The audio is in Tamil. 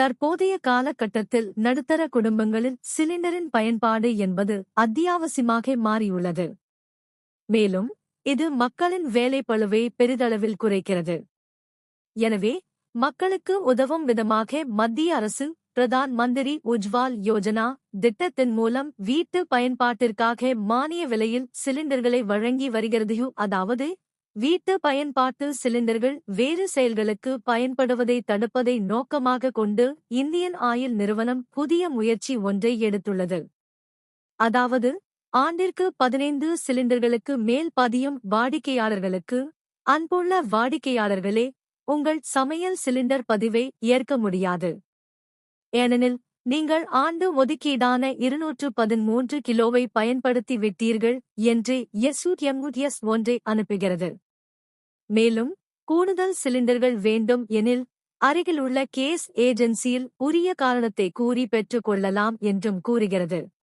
தற்போதைய காலகட்டத்தில் நடுத்தர குடும்பங்களில் சிலிண்டரின் பயன்பாடு என்பது அத்தியாவசியமாக மாறியுள்ளது. மேலும் இது மக்களின் வேலைப்பளுவை பெரிதளவில் குறைக்கிறது. எனவே மக்களுக்கு உதவும் விதமாக மத்திய அரசு பிரதான் மந்திரி உஜ்வால் யோஜனா திட்டத்தின் மூலம் வீட்டு பயன்பாட்டிற்காக மானிய விலையில் சிலிண்டர்களை வழங்கி வருகிறது அதாவது வீட்டு பயன்பாட்டு சிலிண்டர்கள் வேறு செயல்களுக்கு பயன்படுவதை தடுப்பதை நோக்கமாக கொண்டு இந்தியன் ஆயில் நிறுவனம் புதிய முயற்சி ஒன்றை எடுத்துள்ளது. அதாவது ஆண்டிற்கு பதினைந்து சிலிண்டர்களுக்கு மேல் பதியும் வாடிக்கையாளர்களுக்கு அன்புள்ள வாடிக்கையாளர்களே உங்கள் சமையல் சிலிண்டர் பதிவை ஏற்க முடியாது. ஏனெனில் நீங்கள் ஆண்டு ஒதுக்கீடான இருநூற்று பதிமூன்று கிலோவை பயன்படுத்தி விட்டீர்கள் என்று எஸ்யூஎம்யூஎஸ் ஒன்றை அனுப்புகிறது. மேலும் கூடுதல் சிலிண்டர்கள் வேண்டும் எனில் அருகிலுள்ள கேஸ் ஏஜென்சியில் உரிய காரணத்தை கூறி பெற்றுக் கொள்ளலாம் என்றும் கூறுகிறது.